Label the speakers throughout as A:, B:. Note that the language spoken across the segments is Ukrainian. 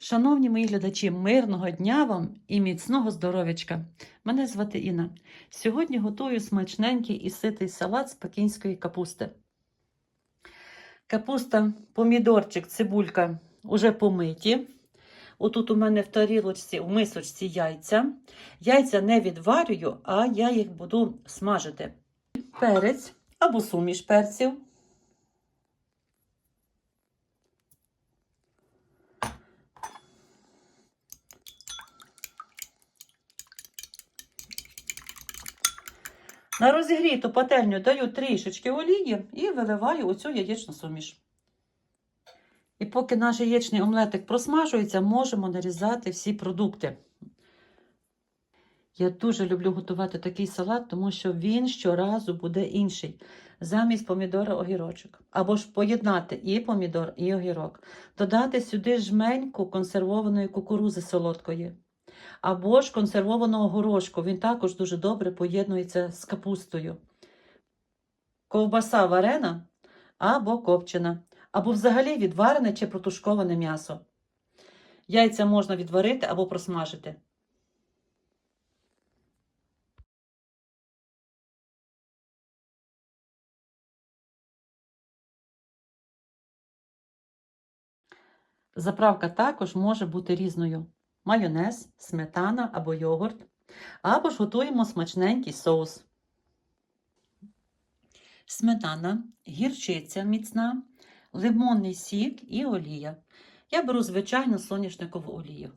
A: Шановні мої глядачі, мирного дня вам і міцного здоров'ячка. Мене звати Інна. Сьогодні готую смачненький і ситий салат з пекінської капусти. Капуста, помідорчик, цибулька уже помиті. Отут у мене в тарілочці, в мисочці яйця. Яйця не відварюю, а я їх буду смажити. Перець або суміш перців. На розігріту пательню даю трішечки олії і виливаю оцю яєчну суміш. І поки наш яєчний омлетик просмажується, можемо нарізати всі продукти. Я дуже люблю готувати такий салат, тому що він щоразу буде інший. Замість помідора огірочок. Або ж поєднати і помідор, і огірок. Додати сюди жменьку консервованої кукурузи солодкої. Або ж консервованого горошку. Він також дуже добре поєднується з капустою. Ковбаса варена або копчена, або взагалі відварене чи протушковане м'ясо. Яйця можна відварити або просмажити. Заправка також може бути різною: майонез, сметана або йогурт, або ж готуємо смачненький соус. Сметана, гірчиця міцна, лимонний сік і олія. Я беру звичайну соняшникову олію.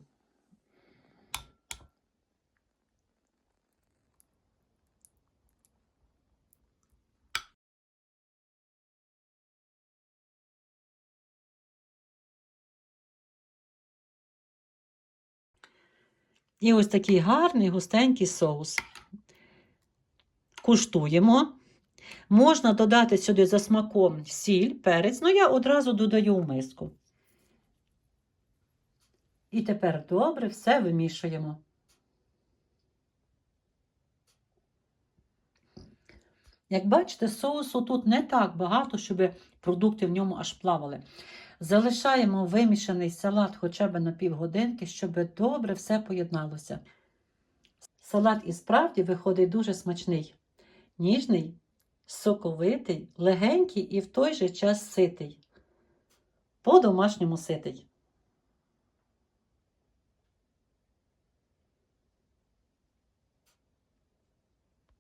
A: І ось такий гарний густенький соус. Куштуємо. Можна додати сюди за смаком сіль, перець, ну я одразу додаю в миску. І тепер добре все вимішуємо. Як бачите, соусу тут не так багато, щоб продукти в ньому аж плавали. Залишаємо вимішаний салат хоча б на півгодинки, щоб добре все поєдналося. Салат і справді виходить дуже смачний, ніжний, соковитий, легенький і в той же час ситий. По-домашньому ситий.